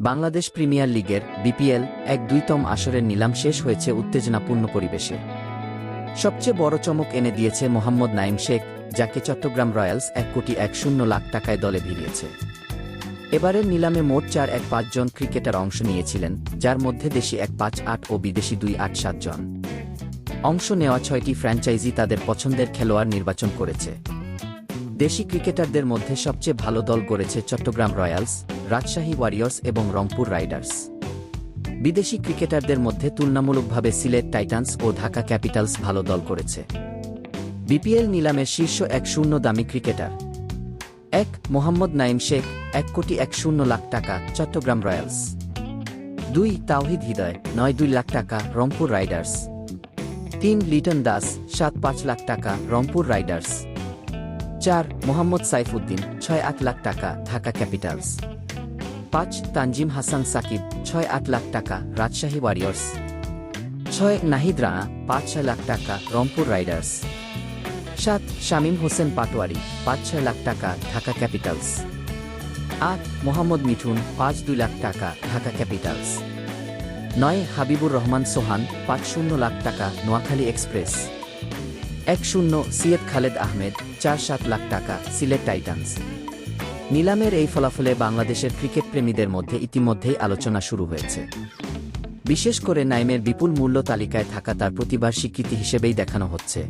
Bangladesh premier লিগের BPL এক দুইতম আসরের নিলাম শেষ হয়েছে উত্তেজনাপূর্ণ পরিবেশে। সবচেয়ে বড় চমক এনে দিয়েছে মোহাম্মদ নাইম শেখ, যাকে চট্টগ্রাম রয়্যালস এক কোটি এক শূন্য লাখ টাকায় দলে ভিড়িয়েছে। এবারের নিলামে মোট চার এক পাঁচজন ক্রিকেটার অংশ নিয়েছিলেন, যার মধ্যে দেশি এক পাঁচ আট ও বিদেশি দুই আট সাতজন অংশ নেওয়া ছয়টি ফ্র্যাঞ্চাইজি তাদের পছন্দের খেলোয়াড় নির্বাচন করেছে। দেশি ক্রিকেটারদের মধ্যে সবচেয়ে ভালো দল গড়েছে চট্টগ্রাম রয়্যালস, রাজশাহী ওয়ারিয়র্স এবং রংপুর রাইডার্স। বিদেশি ক্রিকেটারদের মধ্যে তুলনামূলকভাবে সিলেট টাইটান্স ও ঢাকা ক্যাপিটালস ভালো দল করেছে। বিপিএল নিলামের শীর্ষ এক শূন্য দামি ক্রিকেটার। এক মোহাম্মদ নাইম শেখ, এক কোটি এক শূন্য লাখ টাকা, চট্টগ্রাম রয়্যালস। দুই তাওহিদ হৃদয়, নয় দুই লাখ টাকা, রংপুর রাইডার্স। তিন লিটন দাস, সাত পাঁচ লাখ টাকা, রংপুর রাইডার্স। চার মোহাম্মদ সাইফুদ্দিন, ছয় আট লাখ টাকা, ঢাকা ক্যাপিটালস। পাঁচ, তানজিম হাসান সাকিব, ছয় আট লাখ টাকা, রাজশাহী ওয়ারিয়র্স। ছয়, নাহিদ রানা, পাঁচ, ছয় লাখ টাকা, রংপুর রাইডার্স। সাত, শামীম হোসেন পাটোয়ারি, পাঁচ, ছয় লাখ টাকা, ঢাকা ক্যাপিটালস। আট, মোহাম্মদ মিঠুন, পাঁচ, দুই লাখ টাকা, ঢাকা ক্যাপিটালস। নয়, হাবিবুর রহমান সোহান, পাঁচ, শূন্য লাখ টাকা, নোয়াখালী এক্সপ্রেস। এক শূন্য সিয়েদ খালেদ আহমেদ, চার সাত লাখ টাকা, সিলেট টাইটান্স। নিলামের এই ফলাফলে বাংলাদেশের ক্রিকেট প্রেমীদের মধ্যে ইতিমধ্যেই আলোচনা শুরু হয়েছে। বিশেষ করে নাইমের বিপুল মূল্য তালিকায় থাকা তার প্রতিবার স্বীকৃতি হিসেবেই দেখানো হচ্ছে।